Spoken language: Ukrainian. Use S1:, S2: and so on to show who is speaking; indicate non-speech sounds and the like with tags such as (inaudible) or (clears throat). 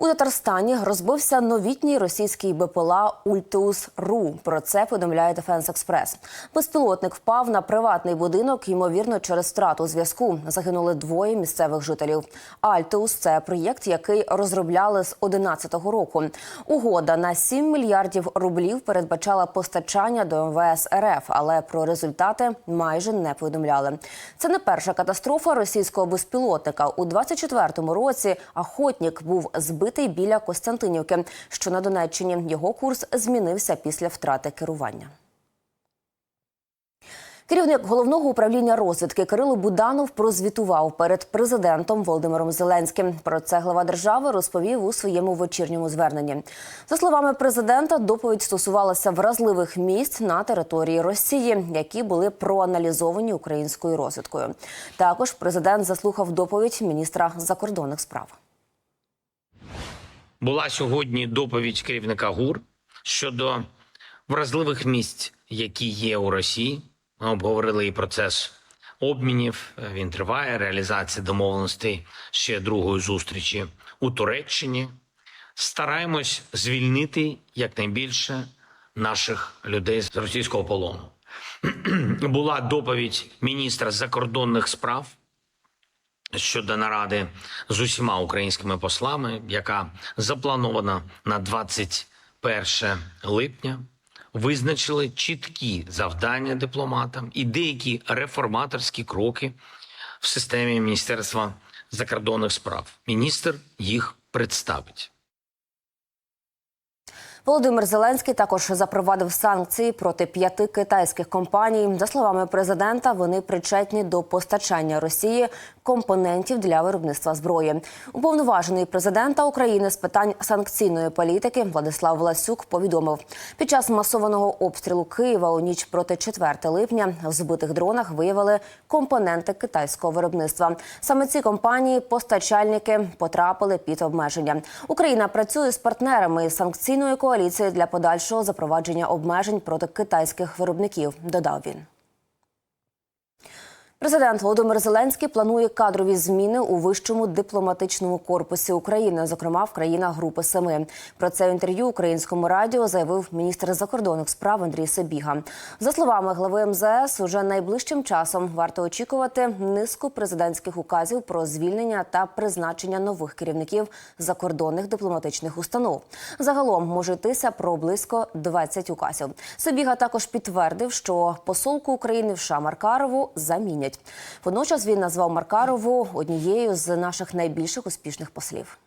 S1: У Татарстані розбився новітній російський БПЛА Ультеус Ру. Про це повідомляє Дефенс Експрес. Безпілотник впав на приватний будинок, ймовірно, через втрату зв'язку. Загинули двоє місцевих жителів. Альтеус це проєкт, який розробляли з 2011 року. Угода на 7 мільярдів рублів передбачала постачання до МВС РФ, але про результати майже не повідомляли. Це не перша катастрофа російського безпілотника. У 24-му році охотник був збитий біля Костянтинівки, що на Донеччині. Його курс змінився після втрати керування. Керівник головного управління розвідки Кирило Буданов прозвітував перед президентом Володимиром Зеленським. Про це глава держави розповів у своєму вечірньому зверненні. За словами президента, доповідь стосувалася вразливих місць на території Росії, які були проаналізовані українською розвідкою. Також президент заслухав доповідь міністра закордонних справ.
S2: Була сьогодні доповідь керівника ГУР щодо вразливих місць, які є у Росії. Ми обговорили і процес обмінів. Він триває. Реалізація домовленостей ще другої зустрічі у Туреччині. Стараємось звільнити якнайбільше наших людей з російського полону. (clears throat) Була доповідь міністра закордонних справ щодо наради з усіма українськими послами, яка запланована на 21 липня. Визначили чіткі завдання дипломатам і деякі реформаторські кроки в системі Міністерства закордонних справ. Міністр їх представить.
S1: Володимир Зеленський також запровадив санкції проти п'яти китайських компаній. За словами президента, вони причетні до постачання Росії компонентів для виробництва зброї. Уповноважений президента України з питань санкційної політики Владислав Власюк повідомив, під час масованого обстрілу Києва у ніч проти 4 липня в збитих дронах виявили компоненти китайського виробництва. Саме ці компанії постачальники потрапили під обмеження. Україна працює з партнерами санкційної коаліції для подальшого запровадження обмежень проти китайських виробників. Додав він. Президент Володимир Зеленський планує кадрові зміни у вищому дипломатичному корпусі України, зокрема в країнах Групи Семи. Про це в інтерв'ю українському радіо заявив міністр закордонних справ Андрій Сабіга. За словами глави МЗС, уже найближчим часом варто очікувати низку президентських указів про звільнення та призначення нових керівників закордонних дипломатичних установ. Загалом може йтися про близько 20 указів. Сабіга також підтвердив, що посолку України в США Маркарову замінять. Водночас він назвав Маркарову однією з наших найбільших успішних послів.